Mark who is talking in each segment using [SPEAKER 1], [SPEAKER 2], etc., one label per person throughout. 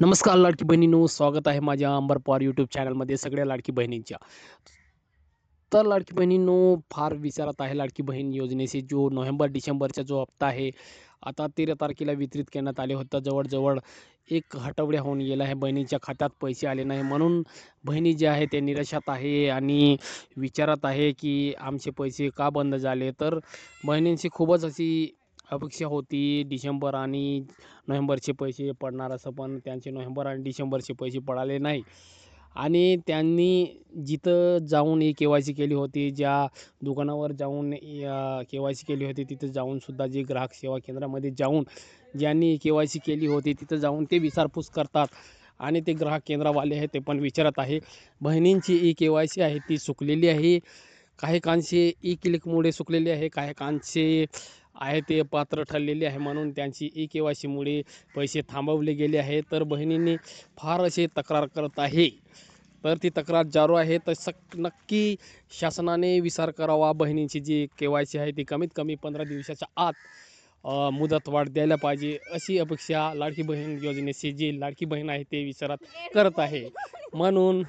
[SPEAKER 1] नमस्कार लाडकी बहिणींनो. स्वागत आहे माझ्या अंबर पवार यूट्यूब चॅनलमध्ये सगळ्या लाडकी बहिणींच्या. तर लाडकी बहिणींनो फार विचारत आहे लाडकी बहीण योजनेचे जो नोव्हेंबर डिसेंबरचा जो हप्ता आहे आता तेरा तारखेला वितरित करण्यात आले होता. जवळजवळ एक हटवड्या होऊन गेला आहे. बहिणीच्या खात्यात पैसे आले नाही. म्हणून बहिणी जे आहे ते निराशात आहे आणि विचारत आहे की आमचे पैसे का बंद झाले? तर बहिणींची खूपच अशी अपेक्षा होती. डिसेंबर आणि नोव्हेंबरचे पैसे पडणार असं पण त्यांचे नोव्हेंबर आणि डिसेंबरचे पैसे पडाले नाही. आणि त्यांनी जिथं जाऊन ई के वाय सी केली होती ज्या दुकानावर जाऊन के वाय सी केली होती तिथं जाऊनसुद्धा जे ग्राहक सेवा केंद्रामध्ये जाऊन ज्यांनी के वाय सी केली होती तिथं जाऊन ते विचारपूस करतात. आणि ते ग्राहक केंद्रवाले आहे ते पण विचारत आहे बहिणींची ई के वाय सी आहे ती सुकलेली आहे. काही कांचे ई क्लिकमुळे सुकलेली आहे काही कांचे आहे ते पात्र ठरलेले आहे म्हणून त्यांची ई के वाय सीमुळे पैसे थांबवले गेले आहे तर बहिणींनी फार असे तक्रार करत आहे. तर ती तक्रार जारू आहे. तर सक नक्की शासनाने विचार करावा. बहिणींची जी के वाय सी आहे ती कमीत कमी पंधरा दिवसाच्या आत मुदत मुदतवाढ द्यायला पाहिजे अशी अपेक्षा लाडकी बहीण योजनेची जी लाडकी बहीण आहे ते विचारात करत आहे. म्हणून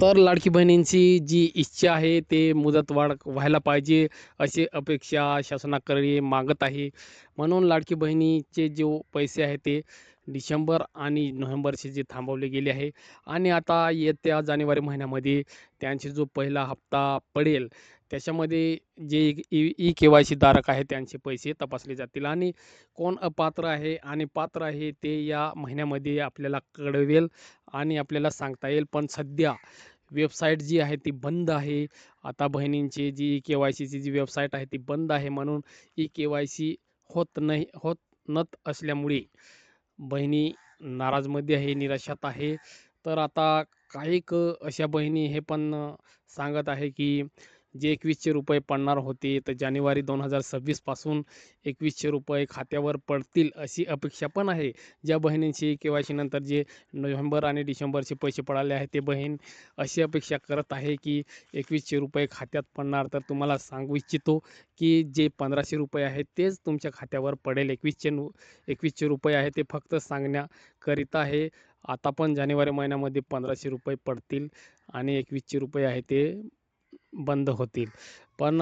[SPEAKER 1] तर लाडकी बहिणींची जी इच्छा आहे ते मुदतवाढ व्हायला पाहिजे अशी अपेक्षा शासनाकडे मागत आहे. म्हणून लाडकी बहिणीचे जो पैसे आहे ते डिसेंबर आणि नोव्हेंबरचे जे थांबवले गेले आहे. आणि आता येत्या जानेवारी महिन्यामध्ये त्यांचे जो पहिला हप्ता पडेल त्याच्यामध्ये जे e e K Y C धारक आहे त्यांचे पैसे तपासले जातील. आणि कोण अपात्र आहे आणि पात्र आहे ते या महिन्यामध्ये आपल्याला कळवेल आणि आपल्याला सांगता येईल. पण सध्या वेबसाईट जी आहे ती बंद आहे. आता बहिणींची जी ई के वाय सीची जी वेबसाईट आहे ती बंद आहे म्हणून ई के वाय सी होत नाही होत नत असल्यामुळे बहिणी नाराजमध्ये आहे निराशात आहे. तर आता काही क अशा बहिणी हे पण सांगत आहे की जे एकवीसशे रुपये पडणार होते तर जानेवारी दोन हजार सव्वीसपासून एकवीसशे रुपये खात्यावर पडतील अशी अपेक्षा पण आहे. ज्या बहिणींची के वाय नंतर जे नोव्हेंबर आणि डिसेंबरचे पैसे पडाले आहे ते बहीण अशी अपेक्षा करत आहे की एकवीसशे रुपये खात्यात पडणार. तर तुम्हाला सांगू इच्छितो की जे पंधराशे रुपये आहेत तेच तुमच्या खात्यावर पडेल. एकवीसशे नु एकवीसशे रुपये आहे ते फक्त सांगण्याकरिता आहे. आता पण जानेवारी महिन्यामध्ये पंधराशे रुपये पडतील आणि एकवीसशे रुपये आहे ते बंद होतील. पण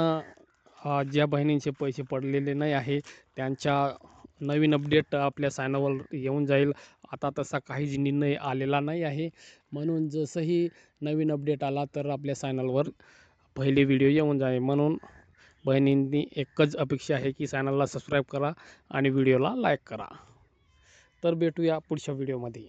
[SPEAKER 1] ज्या बहिणींचे पैसे पडलेले नाही आहे त्यांच्या नवीन अपडेट आपल्या सायनावर येऊन जाईल. आता तसा काहीच निर्णय आलेला नाही आहे. म्हणून जसंही नवीन अपडेट आला तर आपल्या सायनलवर पहिले व्हिडिओ येऊन जाईल. म्हणून बहिणींनी एकच अपेक्षा आहे की चॅनलला सबस्क्राईब करा आणि व्हिडिओला लाईक करा. तर भेटूया पुढच्या व्हिडिओमध्ये.